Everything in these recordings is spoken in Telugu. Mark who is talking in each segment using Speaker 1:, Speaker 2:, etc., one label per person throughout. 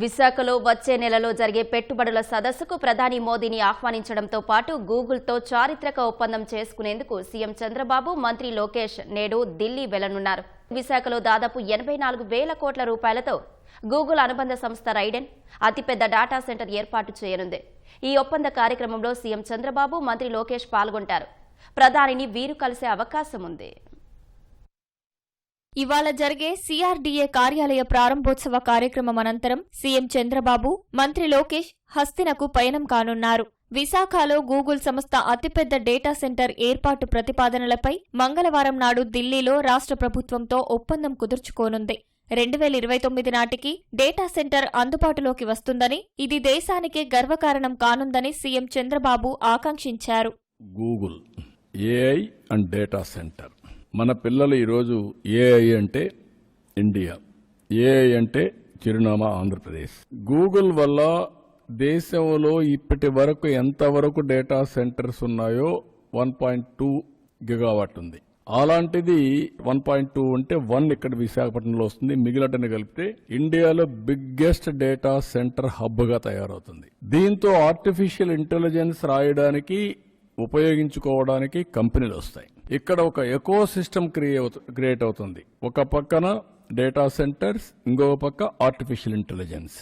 Speaker 1: విశాఖలో వచ్చే నెలలో జరిగే పెట్టుబడుల సదస్సుకు ప్రధాని మోదీని ఆహ్వానించడంతో పాటు గూగుల్తో చారిత్రక ఒప్పందం చేసుకునేందుకు సీఎం చంద్రబాబు మంత్రి లోకేష్ నేడు ఢిల్లీ వెళ్ళనున్నారు. విశాఖలో దాదాపు ఎనభై నాలుగు వేల కోట్ల రూపాయలతో గూగుల్ అనుబంధ సంస్థ రైడెన్ అతిపెద్ద డాటా సెంటర్ ఏర్పాటు చేయనుంది. ఈ ఒప్పంద కార్యక్రమంలో సీఎం చంద్రబాబు మంత్రి లోకేష్ పాల్గొంటారు. ప్రధానిని వీరు కలిసే అవకాశం ఉంది
Speaker 2: ఇవాళ జరిగే సిఆర్డీఏ కార్యాలయ ప్రారంభోత్సవ కార్యక్రమం అనంతరం సీఎం చంద్రబాబు మంత్రి లోకేష్ హస్తినకు పయనం కానున్నారు. విశాఖలో గూగుల్ సంస్థ అతిపెద్ద డేటా సెంటర్ ఏర్పాటు ప్రతిపాదనలపై మంగళవారం నాడు ఢిల్లీలో రాష్ట్ర ప్రభుత్వంతో ఒప్పందం కుదుర్చుకోనుంది. రెండు వేల ఇరవై తొమ్మిది నాటికి డేటా సెంటర్ అందుబాటులోకి వస్తుందని ఇది దేశానికే గర్వకారణం కానుందని సీఎం చంద్రబాబు ఆకాంక్షించారు.
Speaker 3: Google AI and data center. మన పిల్లలు ఈరోజు ఏఐ అంటే ఇండియా. ఏఐ అంటే చిరునామా ఆంధ్రప్రదేశ్. గూగుల్ వల్ల దేశంలో ఇప్పటి వరకు ఎంతవరకు డేటా సెంటర్స్ ఉన్నాయో వన్ పాయింట్ టూ గిగావాట్ ఉంది. అలాంటిది వన్ పాయింట్ టూ అంటే వన్ ఇక్కడ విశాఖపట్నంలో వస్తుంది. మిగిలిటని కలిపితే ఇండియాలో బిగ్గెస్ట్ డేటా సెంటర్ హబ్గా తయారవుతుంది. దీంతో ఆర్టిఫిషియల్ ఇంటెలిజెన్స్ రాయడానికి ఉపయోగించుకోవడానికి కంపెనీలు వస్తాయి. ఇక్కడ ఒక ఎకో సిస్టమ్ క్రియేట్ అవుతుంది. ఒక పక్కన డేటా సెంటర్స్ ఇంకొక పక్క artificial intelligence.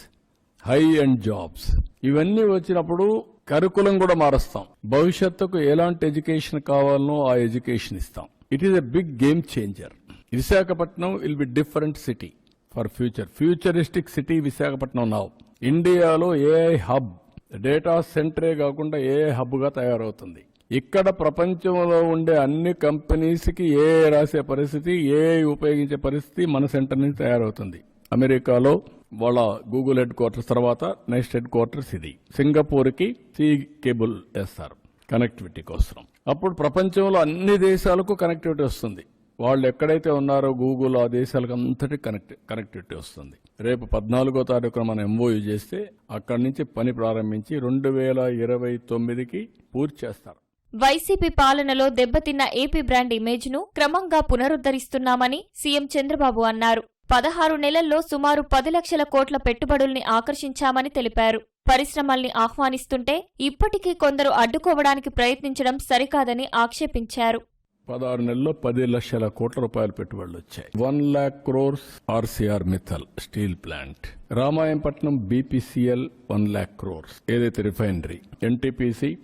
Speaker 3: AI and jobs. ఇవన్నీ వచ్చినప్పుడు కరికులం కూడా మారుస్తాం. భవిష్యత్తుకు ఎలాంటి ఎడ్యుకేషన్ కావాలనో ఆ ఎడ్యుకేషన్ ఇస్తాం. It is a big game changer Visakhapatnam will be different city for future futuristic city Visakhapatnam now ఇండియాలో ఏఐ హబ్ డేటా సెంటరే కాకుండా ఏ హబ్గా తయారవుతుంది. ఇక్కడ ప్రపంచంలో ఉండే అన్ని కంపెనీస్కి ఏ రాసే పరిస్థితి ఏ ఉపయోగించే పరిస్థితి మన సెంటర్ నుంచి తయారవుతుంది. అమెరికాలో వాళ్ళ గూగుల్ హెడ్ క్వార్టర్స్ తర్వాత నెక్స్ట్ హెడ్ క్వార్టర్స్ ఇది. సింగపూర్కి సీ కేబుల్ వేస్తారు. కనెక్టివిటీ కోసం అప్పుడు ప్రపంచంలో అన్ని దేశాలకు కనెక్టివిటీ వస్తుంది. వాళ్ళు ఎక్కడైతే ఉన్నారో గూగుల్ ఆ దేశాలకు అంతటి కనెక్ట్ కనెక్టివిటీ వస్తుంది. రేపు పద్నాలుగో తారీఖున మనం ఎంఓయూ చేస్తే అక్కడి నుంచి పని ప్రారంభించి రెండు వేల ఇరవై తొమ్మిదికి పూర్తి చేస్తారు.
Speaker 2: వైసీపీ పాలనలో దెబ్బతిన్న ఏపీ బ్రాండ్ ఇమేజ్ను క్రమంగా పునరుద్ధరిస్తున్నామని సీఎం చంద్రబాబు అన్నారు. పదహారు నెలల్లో సుమారు పది లక్షల కోట్ల పెట్టుబడుల్ని ఆకర్షించామని తెలిపారు. పరిశ్రమల్ని ఆహ్వానిస్తుంటే ఇప్పటికీ కొందరు అడ్డుకోవడానికి ప్రయత్నించడం సరికాదని ఆక్షేపించారు.
Speaker 3: పదహారు నెలల్లో పది లక్షల కోట్ల రూపాయల పెట్టుబడులు వచ్చాయి. One lakh crores ArcelorMittal steel plant. Ramayapatnam BPCL one lakh crores. ఏదైతే refinery NTPC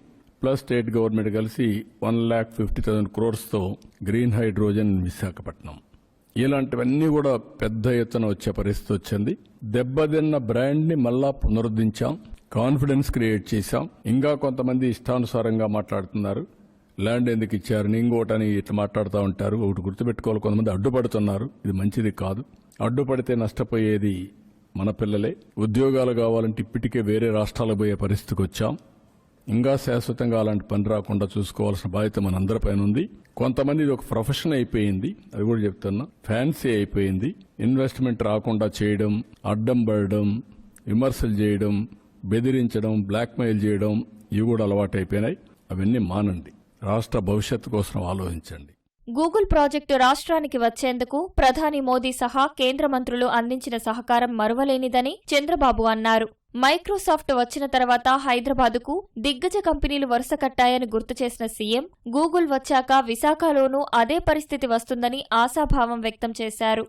Speaker 3: plus state government కలిసి వన్ ల్యాక్ ఫిఫ్టీ థౌసండ్ క్రోర్స్తో గ్రీన్ హైడ్రోజన్ విశాఖపట్నం. ఇలాంటివన్నీ కూడా పెద్ద ఎత్తున వచ్చే పరిస్థితి వచ్చింది. దెబ్బతిన్న బ్రాండ్ని మళ్ళా పునరుద్ధరించాం కాన్ఫిడెన్స్ క్రియేట్ చేశాం. ఇంకా కొంతమంది ఇష్టానుసారంగా మాట్లాడుతున్నారు. ల్యాండ్ ఎందుకు ఇచ్చారని ఇంకోటని ఇట్లా మాట్లాడుతూ ఉంటారు. ఒకటి గుర్తుపెట్టుకోవాలి. కొంతమంది అడ్డుపడుతున్నారు. ఇది మంచిది కాదు. అడ్డుపడితే నష్టపోయేది మన పిల్లలే. ఉద్యోగాలు కావాలంటే ఇప్పటికే వేరే రాష్ట్రాలకు పోయే పరిస్థితికి వచ్చాం. ఇంకా శాశ్వతంగా అలాంటి పని రాకుండా చూసుకోవాల్సిన బాధ్యత మనందరిపైన ఉంది. కొంతమంది ఇది ఒక ప్రొఫెషన్ అయిపోయింది. అది కూడా చెప్తున్నా. ఫ్యాన్సీ అయిపోయింది. ఇన్వెస్ట్మెంట్ రాకుండా చేయడం అడ్డం పడడం విమర్శలు చేయడం బెదిరించడం బ్లాక్మెయిల్ చేయడం ఇవి కూడా అలవాటు అయిపోయినాయి అవన్నీ మానండి. రాష్ట్ర భవిష్యత్తు కోసం ఆలోచించండి.
Speaker 2: గూగుల్ ప్రాజెక్టు రాష్ట్రానికి వచ్చేందుకు ప్రధాని మోదీ సహా కేంద్ర మంత్రులు అందించిన సహకారం మరువలేనిదని చంద్రబాబు అన్నారు. మైక్రోసాఫ్ట్ వచ్చిన తర్వాత హైదరాబాదుకు దిగ్గజ కంపెనీలు వరుస కట్టాయని గుర్తు చేసిన సీఎం గూగుల్ వచ్చాక విశాఖలోనూ అదే పరిస్థితి వస్తుందని ఆశాభావం వ్యక్తం చేశారు.